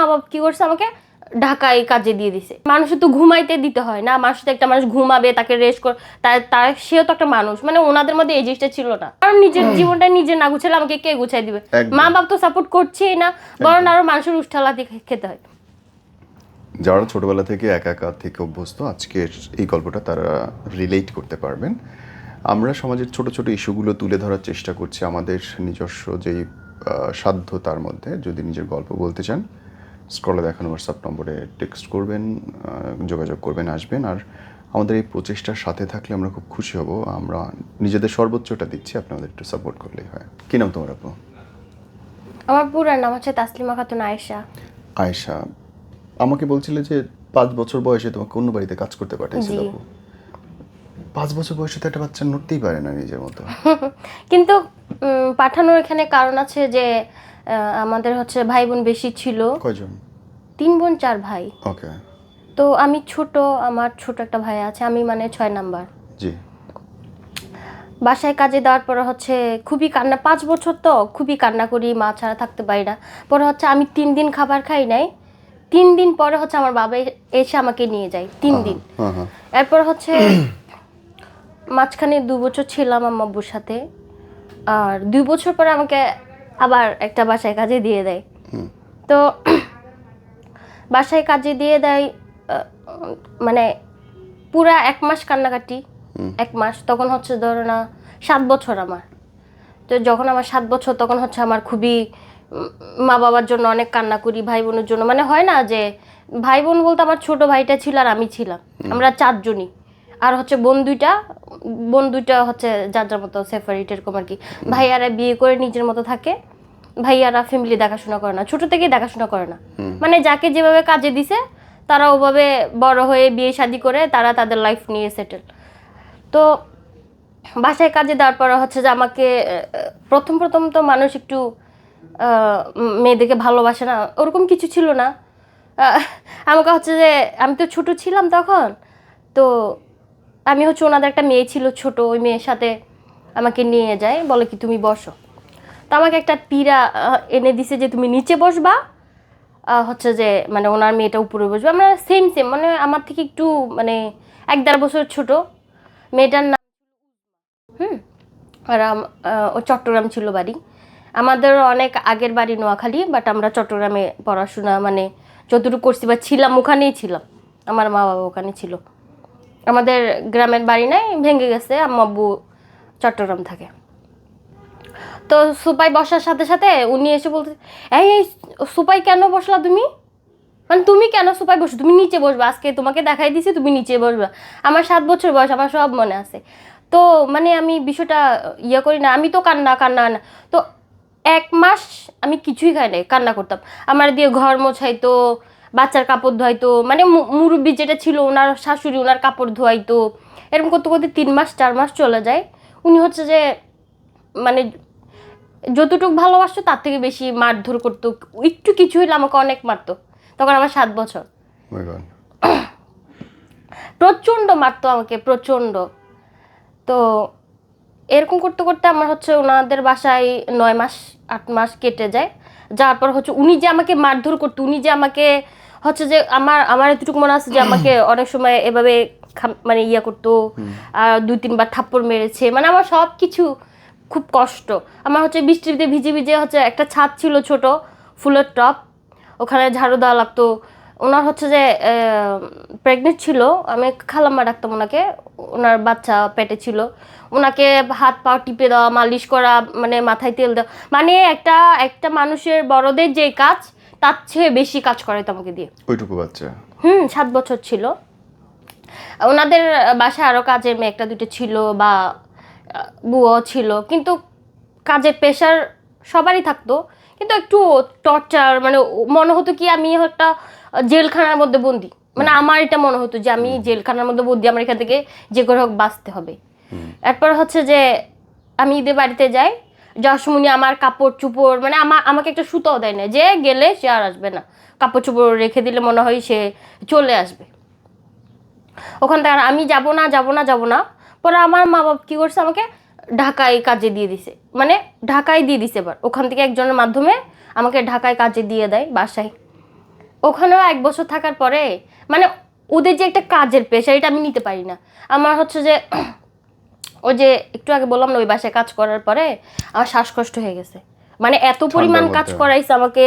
মা বাবা কি করছে আমাকে? ঢাকায় কাজে দিয়ে দিছে। মানুষের তো ঘুমাইতে দিতে হয় না। মানুষ তো একটা মানুষ ঘুমাবে তাকে রেস্ট কর তার তার সেও তো একটা মানুষ। মানে ওনাদের মধ্যে এই জিনিসটা ছিল না। কারণ নিজের জীবনটা নিজে না গুছালে আমাকে কে গুছাই দিবে? মা বাপ তো সাপোর্ট করছেই না বরং আরও মানুষের উষ্ঠালাতি খেতে হয়। যারা ছোটবেলা থেকে একা একা থেকে অভ্যস্ত আজকের এই গল্পটা তারা রিলেট করতে পারবেন। আমরা সমাজের ছোট ছোট ইস্যুগুলো তুলে ধরার চেষ্টা করছি আমাদের নিজস্ব যেই সাধ্য তার মধ্যে। যদি নিজের গল্প বলতে চান স্ক্রলে দেখানো হোয়াটসঅ্যাপ নম্বরে টেক্সট করবেন যোগাযোগ করবেন আসবেন। আর আমাদের এই প্রচেষ্টার সাথে থাকলে আমরা খুব খুশি হব। আমরা নিজেদের সর্বোচ্চটা দিচ্ছি আপনাদের একটু সাপোর্ট করলেই হয়। কী নাম তোমার আপু? আমার পুরার নাম হচ্ছে তাসলিমা খাতুন আয়েশা। আয়েশা আমাকে বলছিলে যে পাঁচ বছর বয়সে তোমাকে অন্য বাড়িতে কাজ করতে পাঠিয়েছিল আপু। পাঁচ বছর বয়সে তো একটা বাচ্চা নড়তেই পারে না নিজের মতো। কিন্তু পাঠানোর এখানে কারণ আছে যে আমাদের হচ্ছে ভাই বোন বেশি ছিল। কয়জন? তিন বোন চার ভাই। ওকে। তো আমি ছোট আমার ছোট একটা ভাই আছে আমি মানে ছয় নাম্বার। জি। বাসায় কাজে দেওয়ার পরে হচ্ছে খুবই কান্না পাঁচ বছর তো খুবই কান্না করি মা ছাড়া থাকতে পারি না। পরে হচ্ছে আমি তিন দিন খাবার খাই নাই তিন দিন পরে হচ্ছে আমার বাবা এসে আমাকে নিয়ে যায় তিন দিন। এরপর হচ্ছে মাঝখানে দু বছর ছিলাম আমার আব্বুর সাথে আর দুই বছর পরে আমাকে আবার একটা বাসায় কাজে দিয়ে দেয়। তো বাসায় কাজে দিয়ে দেয় মানে পুরা এক মাস কান্নাকাটি এক মাস তখন হচ্ছে ধরো না সাত বছর আমার। তো যখন আমার সাত বছর তখন হচ্ছে আমার খুবই মা বাবার জন্য অনেক কান্না করি ভাই বোনের জন্য। মানে হয় না যে ভাই বোন বলতে আমার ছোট ভাইটা ছিল আর আমি ছিলাম। আমরা চারজনই। আর হচ্ছে বোন দুইটা বোন দুইটা হচ্ছে যার যার মতো সেপারেট এরকম আর কি। ভাইয়ারা বিয়ে করে নিজের মতো থাকে। ভাইয়ারা ফ্যামিলি দেখাশোনা করে না ছোট থেকেই দেখাশোনা করে না। মানে যাকে যেভাবে কাজে দিছে তারা ওভাবে বড় হয়ে বিয়ে শাদি করে তারা তাদের লাইফ নিয়ে সেটেল তো বাসায় কাজে দেওয়ার পর হচ্ছে যে আমাকে প্রথম প্রথম তো মানুষ একটু মেয়েদেরকে ভালোবাসে না ওরকম কিছু ছিল না। আমাকে হচ্ছে যে আমি তো ছোট ছিলাম তখন তো আমি হচ্ছে ওনাদের একটা মেয়ে ছিল ছোট ওই মেয়ের সাথে আমাকে নিয়ে যায় বলে কি তুমি বসো। তো আমাকে একটা পীড়া এনে দিছে যে তুমি নিচে বসবা হচ্ছে যে মানে ওনার মেয়েটা উপরে বসবে। আমরা সেম সেম মানে আমার থেকে একটু মানে এক দেড় বছর ছোট। মেয়েটার নাম হুম, আর ও চট্টগ্রাম ছিল বাড়ি। আমাদের অনেক আগের বাড়ি নোয়াখালী বাট আমরা চট্টগ্রামে পড়াশোনা মানে যতটুকু করছি বা ছিলাম, ওখানেই ছিলাম। আমার মা বাবা ওখানে ছিল। আমাদের গ্রামের বাড়ি নাই, ভেঙে গেছে, আম্মা আব্বু চট্টগ্রাম থাকে। তো সুপাই বসার সাথে সাথে উনি এসে বলতে এই এই সুপাই কেন বসলা তুমি? মানে তুমি কেন সুপাই বসো? তুমি নিচে বসবে, আজকে তোমাকে দেখাই দিছি, তুমি নিচে বসবে। আমার সাত বছর বয়স, আমার সব মনে আছে। তো মানে আমি বিষয়টা ইয়ে করি না, আমি তো কান্না কান্না না। তো এক মাস আমি কিছুই খাই নাই, কান্না করতাম। আমার দিয়ে ঘর মোছাইতো, বাচ্চার কাপড় ধোয়াইতো মানে মুরব্বি যেটা ছিল ওনার শাশুড়ি ওনার কাপড় ধোয়াইতো। এরকম করতে করতে তিন মাস, চার মাস চলে যায়। উনি হচ্ছে যে মানে যতটুকু ভালোবাসতো তার থেকে বেশি মারধর করতো একটু কিছু হইলে আমাকে অনেক মারতো। তখন আমার সাত বছর। Oh প্রচণ্ড মারতো আমাকে প্রচণ্ড। তো এরকম করতে করতে আমার হচ্ছে ওনাদের বাসায় নয় মাস আট মাস কেটে যায়। যাওয়ার পর হচ্ছে উনি যে আমাকে মারধর করতো উনি যে আমাকে হচ্ছে যে আমার আমার এতটুকু মনে আছে যে আমাকে অনেক সময় এভাবে মানে ইয়া করতো। আর দুই তিনবার থাপ্পড় মেরেছে। মানে আমার সব কিছু খুব কষ্ট। আমার হচ্ছে বৃষ্টিতে ভিজে ভিজে হচ্ছে একটা ছাদ ছিল ছোট ফুলের টপ। ওখানে ঝাড়ু দেওয়া লাগতো। ওনার হচ্ছে যে প্রেগনেন্ট ছিল। আমি খালাম্মা ডাকতাম ওনাকে। ওনার বাচ্চা পেটে ছিল। ওনাকে হাত পা টিপে দেওয়া মালিশ করা মানে মাথায় তেল দেওয়া। মানে একটা একটা মানুষের বড়দের যে কাজ তার চেয়ে বেশি কাজ করে আমাকে দিয়ে। ওইটুকু বাচ্চা? হুম সাত বছর ছিল। ওনাদের বাসায় আরও কাজের মেয়ে একটা দুটো ছিল বা বুয়াও ছিল। কিন্তু কাজের প্রেশার সবারই থাকতো। কিন্তু একটু টর্চার মানে মনে হতো কি আমি একটা জেলখানার মধ্যে বন্দি। মানে আমার এটা মনে হতো যে আমি জেলখানার মধ্যে বন্দি আমার এখান থেকে যে করে হোক বাঁচতে হবে। এরপর হচ্ছে যে আমি ঈদের বাড়িতে যাই যশমুনি আমার কাপড় চুপড় মানে আমার আমাকে একটা সুতাও দেয় না যে গেলে সে আর আসবে না। কাপড় চুপড় রেখে দিলে মনে হয় সে চলে আসবে। ওখান থেকে আমি যাব না যাব না যাব না। পরে আমার মা বাবা কী করছে আমাকে ঢাকায় কাজে দিয়ে দিছে। মানে ঢাকায় দিয়ে দিছে এবার। ওখান থেকে একজনের মাধ্যমে আমাকে ঢাকায় কাজে দিয়ে দেয় বাসায়। ওখানেও এক বছর থাকার পরে মানে ওদের যে একটা কাজের পেশা এটা আমি নিতে পারি না। আমার হচ্ছে যে ওই যে একটু আগে বললাম না ওই বাসায় কাজ করার পরে আমার শ্বাসকষ্ট হয়ে গেছে। মানে এত পরিমাণ কাজ করাইছে আমাকে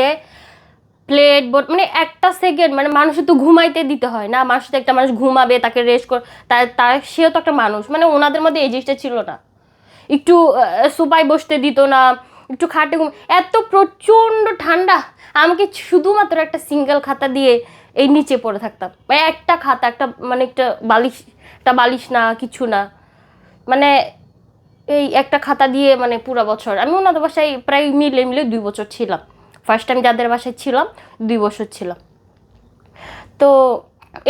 প্লেট বোর্ড মানে একটা সেকেন্ড মানে মানুষের তো ঘুমাইতে দিতে হয় না। মানুষ তো একটা মানুষ ঘুমাবে, তাকে রেস্ট কর তার তার সেও তো একটা মানুষ। মানে ওনাদের মধ্যে এই জিনিসটা ছিল না। একটু সুপাই বসতে দিত না, একটু খাটে ঘুম, এত প্রচণ্ড ঠান্ডা। আমাকে শুধুমাত্র একটা সিঙ্গেল খাতা দিয়ে এই নিচে পড়ে থাকতাম। মানে একটা খাতা, একটা মানে একটা বালিশ একটা বালিশ না, কিছু না। মানে এই একটা খাতা দিয়ে মানে পুরো বছর। আমি ওনাদের বাসায় প্রায় মিলে মিলে দুই বছর ছিলাম। ফার্স্ট টাইম যাদের বাসায় ছিলাম, দুই বছর ছিলাম তো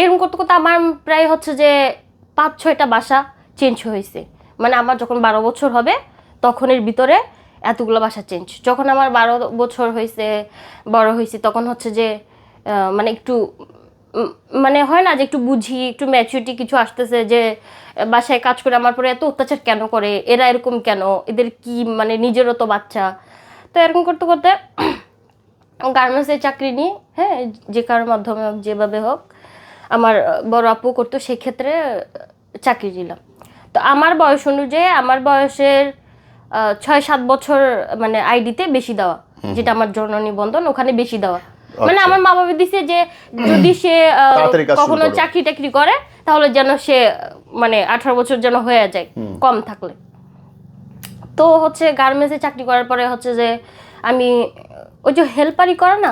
এরকম করতে করতে আমার প্রায় হচ্ছে যে পাঁচ, ছয়টা বাসা চেঞ্জ হয়েছে। মানে আমার যখন বারো বছর হবে তখন এর ভিতরে এতগুলো বাসা চেঞ্জ যখন আমার বারো বছর হয়েছে, বড় হয়েছে, তখন হচ্ছে যে মানে একটু মানে হয় না যে একটু বুঝি, একটু ম্যাচুরিটি কিছু আসতেছে যে, বাসায় কাজ করে আমার পরে এত অত্যাচার কেন করে? এরা এরকম কেন? এদের কি মানে নিজেরও তো বাচ্চা। তো এরকম করতে করতে গার্মেন্টসে চাকরি নিই হ্যাঁ যে কারোর মাধ্যমে হোক যেভাবে হোক আমার বড় আপু করতো সেক্ষেত্রে চাকরি নিলাম। তো আমার বয়স অনুযায়ী আমার বয়সের ছয় সাত বছর মানে আইডিতে বেশি দেওয়া যেটা আমার জন্ম নিবন্ধন ওখানে বেশি দেওয়া। মানে আচ্ছা। আমার মা বাবা দিছে যে যদি সে কখনো চাকরি টাকরি করে তাহলে যেন সে মানে আঠারো বছর যেন হয়ে যায় কম থাকলে। তো হচ্ছে গার্মেন্টসে চাকরি করার পরে হচ্ছে যে আমি ওই যে হেল্পারি করে না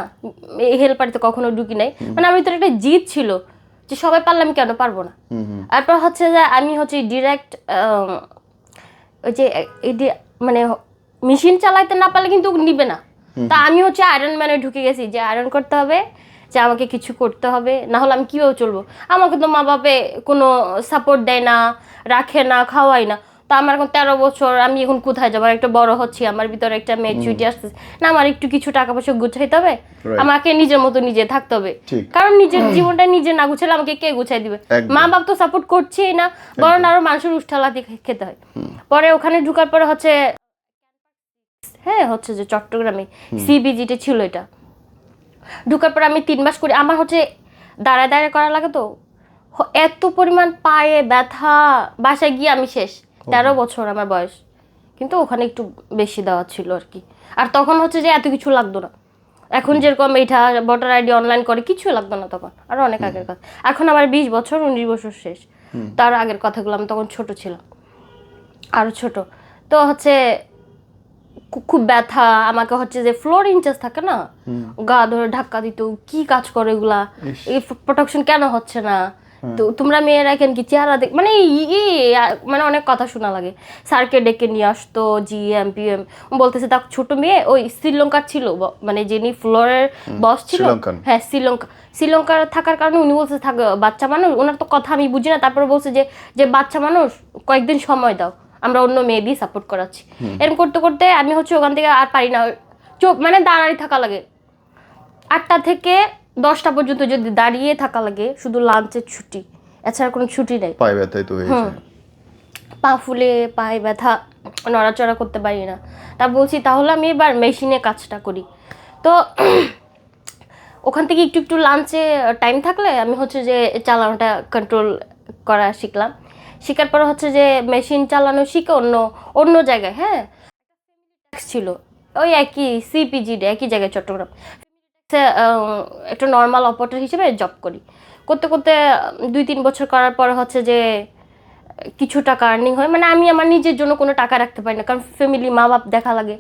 এই হেল্পারিতে কখনো ঢুকি নাই। মানে আমার ভিতরে একটা জিদ ছিল যে সবাই পারলে আমি কেন পারব না। তারপর হচ্ছে যে আমি হচ্ছে ডিরেক্ট ওই যে যে মানে মেশিন চালাইতে না পারলে কিন্তু নিবে না। তা আমি হচ্ছে আয়রন ম্যানে ঢুকে গেছি যে আয়রন করতে হবে যে আমাকে কিছু করতে হবে না হলে আমি কীভাবে চলবো? আমাকে তো মা বাপে কোনো সাপোর্ট দেয় না রাখে না খাওয়াই না। তো আমার এখন তেরো বছর আমি এখন কোথায় যাব? একটা বড় হচ্ছি আমার ভিতরে একটা মেচুরিটি আসতেছে। না আমার একটু কিছু টাকা পয়সা গুছাইতে হবে। আমাকে নিজের মতো নিজে থাকতে হবে। কারণ নিজের জীবনটা নিজে না গুছালে আমাকে কে গুছাই দিবে? মা বাপ তো সাপোর্ট করছেই না বরং আরও মানুষের উষ্ঠালাতি খেতে হয়। পরে ওখানে ঢুকার পরে হচ্ছে হ্যাঁ হচ্ছে যে চট্টগ্রামে সিবিজিতে ছিল এটা। ঢুকার পরে আমি তিন মাস করি আমার হচ্ছে দাঁড়ায় দাঁড়ায় করা লাগে তো। এত পরিমাণ পায়ে ব্যথা বাসায় গিয়ে আমি শেষ। তেরো বছর আমার বয়স। কিন্তু ওখানে একটু বেশি দেওয়া ছিল আর কি। আর তখন হচ্ছে যে এত কিছু লাগতো না। এখন যেরকম এইটা ভোটার আইডি অনলাইন করে কিছু লাগতো না তখন। আর অনেক আগের কথা। এখন আমার বিশ বছর উনিশ বছর শেষ। তার আগের কথাগুলো আমি তখন ছোট ছিলাম। আরও ছোট। তো হচ্ছে খুব ব্যথা আমাকে হচ্ছে যে ফ্লোর ইনচার্জ থাকে না? গা ধরে ধাক্কা দিত কি কাজ করে এগুলা এই প্রোটেকশন কেন হচ্ছে না? তো তোমরা মেয়েরা কেন কি চেহারা দেখ মানে ই- মানে অনেক কথা শোনা লাগে। স্যারকে ডেকে নিয়ে আসতো জি এম পি এম। বলতেছে তার ছোট মেয়ে ওই শ্রীলঙ্কার ছিল মানে যিনি ফ্লোরের বস ছিল হ্যাঁ শ্রীলঙ্কা শ্রীলঙ্কার থাকার কারণে উনি বলছে থাক বাচ্চা মানুষ ওনার তো কথা আমি বুঝি না। তারপরে বলছে যে যে বাচ্চা মানুষ কয়েকদিন সময় দাও আমরা অন্য মেয়ে দিয়ে সাপোর্ট করাচ্ছি। এরকম করতে করতে আমি হচ্ছে ওখান থেকে আর পারি না। চোখ মানে দাঁড়াই থাকা লাগে। আটটা থেকে দশটা পর্যন্ত যদি দাঁড়িয়ে থাকা লাগে শুধু লাঞ্চের ছুটি। এছাড়া কোনো ছুটি নেই। পায়ে ব্যথায় তো হয়েছে। পা ফুলে পায়ে ব্যথা নড়াচড়া করতে পারি না। তা বলছি তাহলে আমি এবার মেশিনে কাজটা করি। তো ওখান থেকে একটু একটু লাঞ্চে টাইম থাকলে আমি হচ্ছে যে চালানোটা কন্ট্রোল করা শিখলাম। শেখার পর হচ্ছে যে মেশিন চালানো শিখে অন্য অন্য জায়গায় হ্যাঁ? ছিল। ওই একই সিপিজি একই জায়গায় চট্টগ্রাম। একটা নর্মাল অপারেটর হিসেবে জব করি। করতে করতে দুই তিন বছর করার পর হচ্ছে যে কিছু টাকা আর্নিং হয়। মানে আমি আমার নিজের জন্য কোনো টাকা রাখতে পারি না কারণ ফ্যামিলি মা বাপ দেখা লাগে।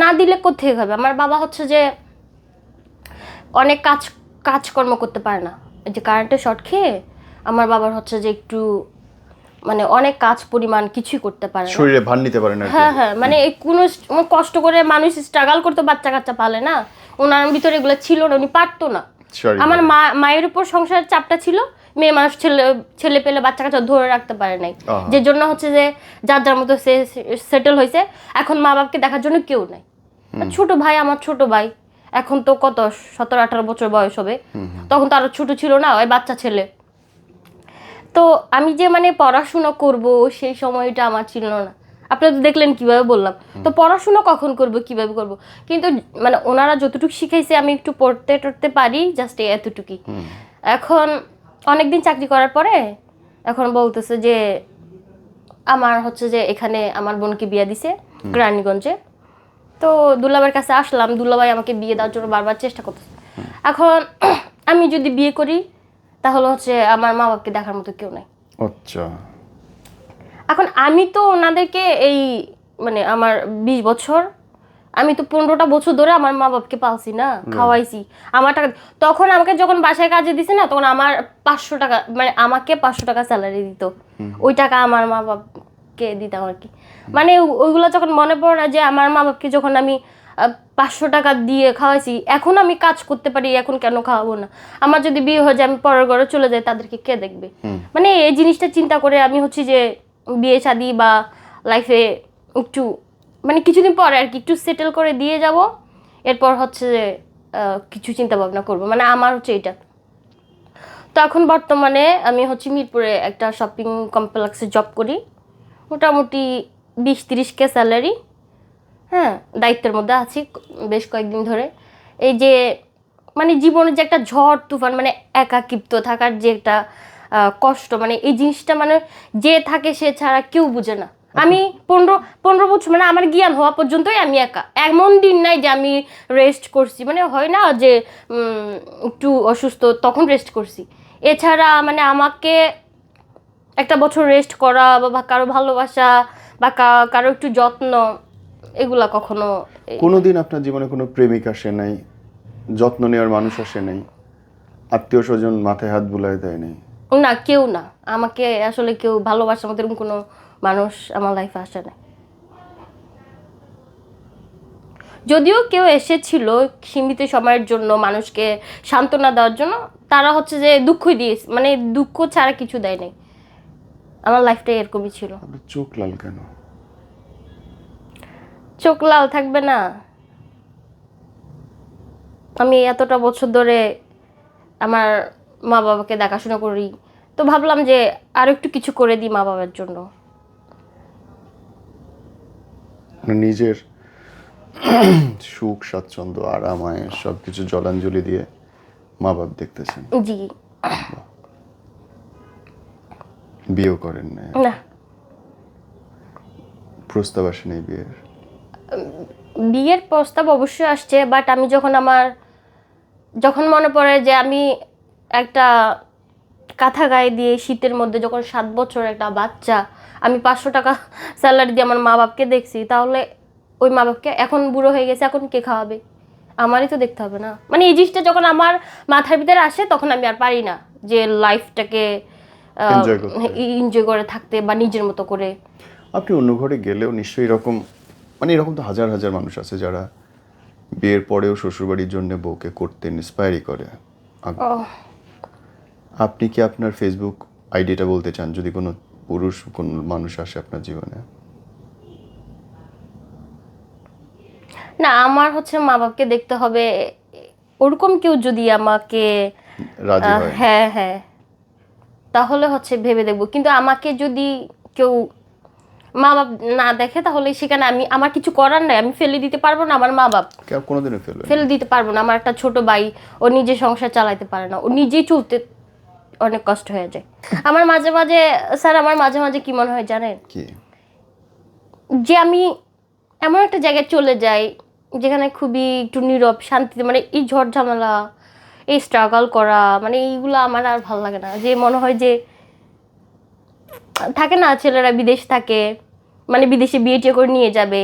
না দিলে কোথেকে হবে? আমার বাবা হচ্ছে যে অনেক কাজ কাজকর্ম করতে পারে না। যে কারেন্টের শর্ট খেয়ে আমার বাবার হচ্ছে যে একটু মানে অনেক কাজ পরিমাণ কিছুই করতে পারে না। শরীরে ভার নিতে পারে না হ্যাঁ হ্যাঁ মানে কোনো কষ্ট করে মানুষ স্ট্রাগল করতে বাচ্চা কাচ্চা পালে না। ওনার ভিতরে এগুলো ছিল না উনি পারতো না। আমার মা মায়ের উপর সংসারের চাপটা ছিল মেয়ে মানুষ ছেলে ছেলে পেলে বাচ্চা কাচ্চা ধরে রাখতে পারে নাই। যে জন্য হচ্ছে যে যার যার মতো সে সেটেল হয়েছে এখন মা বাপকে দেখার জন্য কেউ নাই। ছোট ভাই আমার ছোট ভাই এখন তো কত সতেরো আঠারো বছর বয়স হবে। তখন তো আরও ছোট ছিল না ওই বাচ্চা ছেলে। তো আমি যে মানে পড়াশোনা করব সেই সময়টা আমার ছিল না। আপনারা তো দেখলেন কীভাবে বললাম। তো পড়াশোনা কখন করব কীভাবে করব? কিন্তু মানে ওনারা যতটুকু শিখাইছে আমি একটু পড়তে টড়তে পারি জাস্ট এতটুকুই। এখন অনেকদিন চাকরি করার পরে এখন বলতেছে যে আমার হচ্ছে যে এখানে আমার বোনকে বিয়ে দিছে গ্রানীগঞ্জে। তো দুলাভাইয়ের কাছে আসলাম দুলাভাই আমাকে বিয়ে দেওয়ার জন্য বারবার চেষ্টা করতেছে। এখন আমি যদি বিয়ে করি তাহলে হচ্ছে আমার মা বাবাকে দেখার মতো কেউ নাই। আচ্ছা। এখন আমি তো ওনাদেরকে এই মানে আমার বিশ বছর আমি তো পনেরোটা বছর ধরে আমার মা বাবাকে পালছি না খাওয়াইছি আমার টাকা তখন আমাকে যখন বাসায় কাজে দিছে না তখন আমার পাঁচশো টাকা মানে আমাকে পাঁচশো টাকা স্যালারি দিত। ওই টাকা আমার মা বাবাকে দিতাম আর কি। মানে ওইগুলো যখন মনে পড়ে না যে আমার মা বাবাকে যখন আমি পাঁচশো টাকা দিয়ে খাওয়াইছি এখন আমি কাজ করতে পারি এখন কেন খাওয়াবো না? আমার যদি বিয়ে হয়ে যায় আমি পরের ঘরে চলে যাই তাদেরকে কে দেখবে? মানে এই জিনিসটা চিন্তা করে আমি হচ্ছে যে বিয়ে শাদি বা লাইফে একটু মানে কিছুদিন পরে আর কি একটু সেটেল করে দিয়ে যাব। এরপর হচ্ছে যে কিছু চিন্তা ভাবনা করব। মানে আমার হচ্ছে এটা। তো এখন বর্তমানে আমি হচ্ছে মিরপুরে একটা শপিং কমপ্লেক্সে জব করি। মোটামুটি বিশ তিরিশ কে স্যালারি হ্যাঁ দায়িত্বের মধ্যে আছি বেশ কয়েকদিন ধরে। এই যে মানে জীবনের যে একটা ঝড়, তুফান মানে একাকিত্ব থাকার যে একটা কষ্ট মানে এই জিনিসটা মানে যে থাকে সে ছাড়া কেউ বুঝে না। আমি পনেরো পনেরো বছর মানে আমার জ্ঞান হওয়া পর্যন্তই আমি একা। এমন দিন নাই যে আমি রেস্ট করছি। মানে হয় না যে একটু অসুস্থ তখন রেস্ট করছি। এছাড়া মানে আমাকে একটা বছর রেস্ট করা বা কারও ভালোবাসা বা কারও একটু যত্ন এগুলা কখনো কোনোদিন আপনার জীবনে কোনো প্রেমিক আসে নাই? যত্ন নেওয়ার মানুষ আসে নাই? আত্মীয় স্বজন মাথায় হাত বুলায় দেয় নাই? না কেউ না। আমাকে আসলে কেউ ভালোবাসার মতো এরকম কোনো মানুষ আমার লাইফে আসে না যদিও কেউ এসেছিল সীমিত সময়ের জন্য মানুষকে সান্ত্বনা দেওয়ার জন্য তারা হচ্ছে যে দুঃখই দিয়ে মানে দুঃখ ছাড়া কিছু দেয় নাই। আমার লাইফটা এরকমই ছিল। চোখ লাল কেন? চোখ লাল থাকবে না। আমি এতটা বছর ধরে আমার মা বাবাকে দেখাশোনা করি। তো ভাবলাম যে আরও একটু কিছু করে দিই মা বাবার জন্য। মানে নিজের সুখ স্বাচ্ছন্দ্য আরাম আয়েস সব কিছু জলাঞ্জলি দিয়ে মা বাপ দেখতেছেন। জি। বিয়েও করেন না না। প্রস্তাব আসে নেই বিয়ের? বিয়ের প্রস্তাব অবশ্যই আসছে বাট আমি যখন আমার যখন মনে পড়ে যে আমি একটা কাঁথা গায়ে দিয়ে শীতের মধ্যে যখন সাত বছর একটা বাচ্চা আমি পাঁচশো টাকা স্যালারি দিয়ে আমার মা বাপকে দেখছি তাহলে ওই মা বাপকে এখন বুড়ো হয়ে গেছে এখন কে খাওয়াবে? আমারই তো দেখতে হবে না। মানে এই জিনিসটা যখন আমার মাথার ভিতরে আসে তখন আমি আর পারি না যে লাইফটাকে এনজয় করে থাকতে বা নিজের মতো করে। আপনি অন্য ঘরে গেলেও নিশ্চয়ই এরকম মানে এরকম তো হাজার হাজার মানুষ আছে যারা বিয়ের পরেও শ্বশুরবাড়ির জন্য বউকে করতে ইন্সপায়ারই করে। আপনি কি আপনার ফেসবুক আইডিটা বলতে চান? যদি কোনো পুরুষ কোন মানুষ আসে আপনার জীবনে? না আমার হচ্ছে মা বাপকে দেখতে হবে। ওরকম কেউ যদি আমাকে রাজি হয়। হ্যাঁ হ্যাঁ। তাহলে হচ্ছে ভেবে দেখব। কিন্তু আমাকে যদি কেউ মা বাপ না দেখে তাহলে সেখানে আমি আমার কিছু করার নাই। আমি ফেলে দিতে পারব না আমার মা বাপ কেউ কোনোদিনও ফেলবে ফেলে দিতে পারব না। আমার একটা ছোট ভাই ও নিজে সংসার চালাতে পারে না। ও নিজেই চলতে অনেক কষ্ট হয়ে যায়। আমার মাঝে মাঝে স্যার আমার মাঝে মাঝে কি মনে হয় জানেন? কি? যে আমি এমন একটা জায়গায় চলে যাই যেখানে খুবই একটু নীরব শান্তিতে মানে এই ঝড় ঝামেলা এই স্ট্রাগল করা মানে এইগুলো আমার আর ভালো লাগে না। যে মনে হয় যে থাকে না ছেলেরা বিদেশ থাকে মানে বিদেশে বিয়ে টিয়ে করে নিয়ে যাবে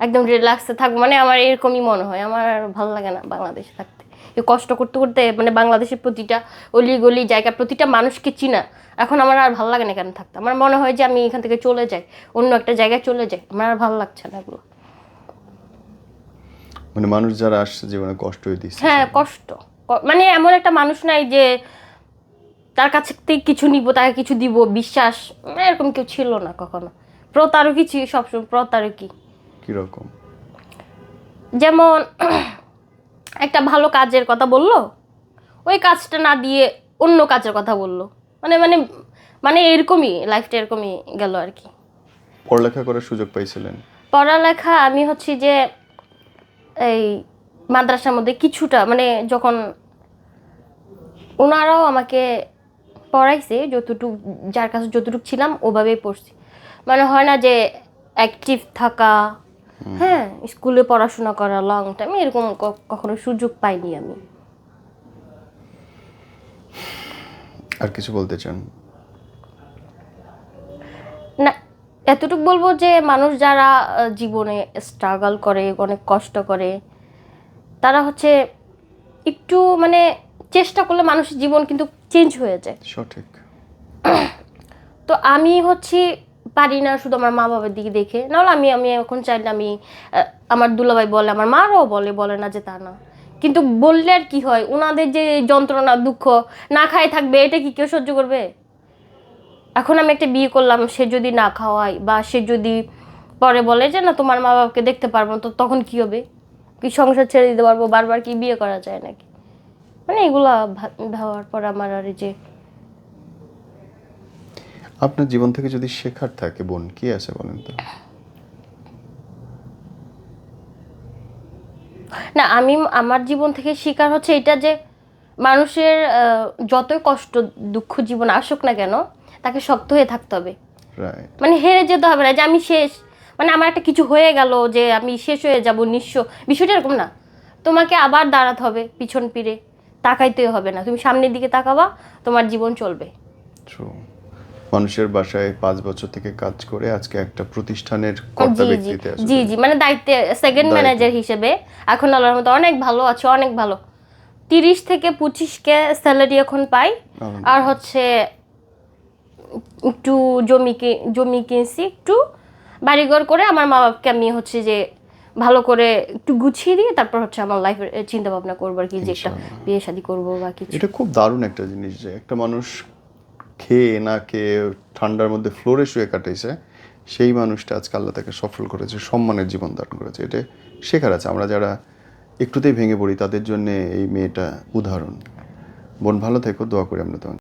একদম রিল্যাক্সে থাকব মানে আমার এরকমই মনে হয়। আমার ভালো লাগে না বাংলাদেশে থাকতে। এই কষ্ট করতে করতে মানে বাংলাদেশের প্রতিটা অলি গলি জায়গা প্রতিটা মানুষকে চিনা। এখন আমার আর ভালো লাগে না কেন থাকতে। আমার মনে হয় যে আমি এখান থেকে চলে যাই অন্য একটা জায়গায় চলে যাই আমার আর ভালো লাগছে না এগুলো। মানে মানুষ যারা আসছে জীবনে কষ্টই দিচ্ছে। হ্যাঁ কষ্ট। মানে এমন একটা মানুষ নাই যে তার কাছ থেকে কিছু নিব তাকে কিছু দিব বিশ্বাস এরকম কেউ ছিল না কখনো। প্রতারকই ছিল সবসময় প্রতারকই। কীরকম? যেমন একটা ভালো কাজের কথা বলল? ওই কাজটা না দিয়ে অন্য কাজের কথা বলল। মানে মানে মানে এরকমই লাইফটা এরকমই গেল আর কি। পড়ালেখা করার সুযোগ পাইছিলেন? পড়ালেখা আমি হচ্ছি যে এই মাদ্রাসার মধ্যে কিছুটা মানে যখন ওনারাও আমাকে পড়াইছে যতটুক যার কাছে যতটুকু ছিলাম ওভাবেই পড়ছি। মানে হয় না যে অ্যাক্টিভ থাকা হ্যাঁ স্কুলে পড়াশোনা করা লং টাইম এরকম কখনো সুযোগ পাইনি আমি। আর কিছু বলতে চান? না এতটুকু বলব যে মানুষ যারা জীবনে স্ট্রাগল করে অনেক কষ্ট করে তারা হচ্ছে একটু মানে চেষ্টা করলে মানুষের জীবন কিন্তু চেঞ্জ হয়ে যায়। সঠিক। তো আমি হচ্ছে পারি না শুধু আমার মা বাবার দিকে দেখে। নাহলে আমি আমি এখন চাইলে আমি আমার দুলাভাই বলে, আমার মারাও বলে বলে না যে তা না। কিন্তু বললে আর কি হয়? ওনাদের যে যন্ত্রণা, দুঃখ, না খায় থাকবে, এটা কি কেউ সহ্য করবে? এখন আমি একটা বিয়ে করলাম, সে যদি না খাওয়ায় বা সে যদি পরে বলে যে, না, তোমার মা বাবাকে দেখতে পারব তো তখন কি হবে? কি সংসার ছেড়ে দিতে পারব? বারবার কি বিয়ে করা যায় নাকি? মানে এগুলা ভাবার পর আমার আর যে আপনার জীবন থেকে যদি শেখার থাকে বোন কি আছে বলেন তো? না আমি আমার জীবন থেকে শিকার হচ্ছে এটা যে মানুষের যতই কষ্ট দুঃখ জীবন আসুক না কেন তাকে শক্ত হয়ে থাকতে হবে। মানে হেরে যেতে হবে না যে আমি শেষ। মানে আমার একটা কিছু হয়ে গেল যে আমি শেষ হয়ে যাব নিঃস্ব। বিষয়টা এরকম না। তোমাকে আবার দাঁড়াতে হবে পিছন ফিরে তাকাইতে হবে না। তুমি সামনের দিকে তাকাবা তোমার জীবন চলবে। ট্রু মানুষের বাসায় পাঁচ বছর থেকে কাজ করে আজকে একটা প্রতিষ্ঠানের কর্তা জি জি ব্যক্তিতে আছে জি জি মানে দায়িত্বে সেকেন্ড ম্যানেজার হিসেবে এখন আল্লাহর মতো অনেক ভালো আছে অনেক ভালো। তিরিশ থেকে পঁচিশ কে স্যালারি এখন পাই আর হচ্ছে একটু জমি জমি কিনছি একটু বাড়িঘর করে আমার মা বাবাকে আমি হচ্ছে যে ভালো করে একটু গুছিয়ে দিয়ে তারপর হচ্ছে আমার লাইফের চিন্তা ভাবনা করব আর কি যে একটা বিয়ে শাদী করব বা কিছু। এটা খুব দারুণ একটা জিনিস যে একটা মানুষ খেয়ে না খেয়ে ঠান্ডার মধ্যে ফ্লোরে শুয়ে কাটাইছে, সেই মানুষটা আজকে আল্লাহ তাকে সফল করেছে, সম্মানের জীবন ধারণ করেছে। এটা শেখার আছে। আমরা যারা একটুতেই ভেঙে পড়ি, তাদের জন্য এই মেয়েটা উদাহরণ। বোন, ভালো থেকো, দোয়া করি আমরা তোমাকে।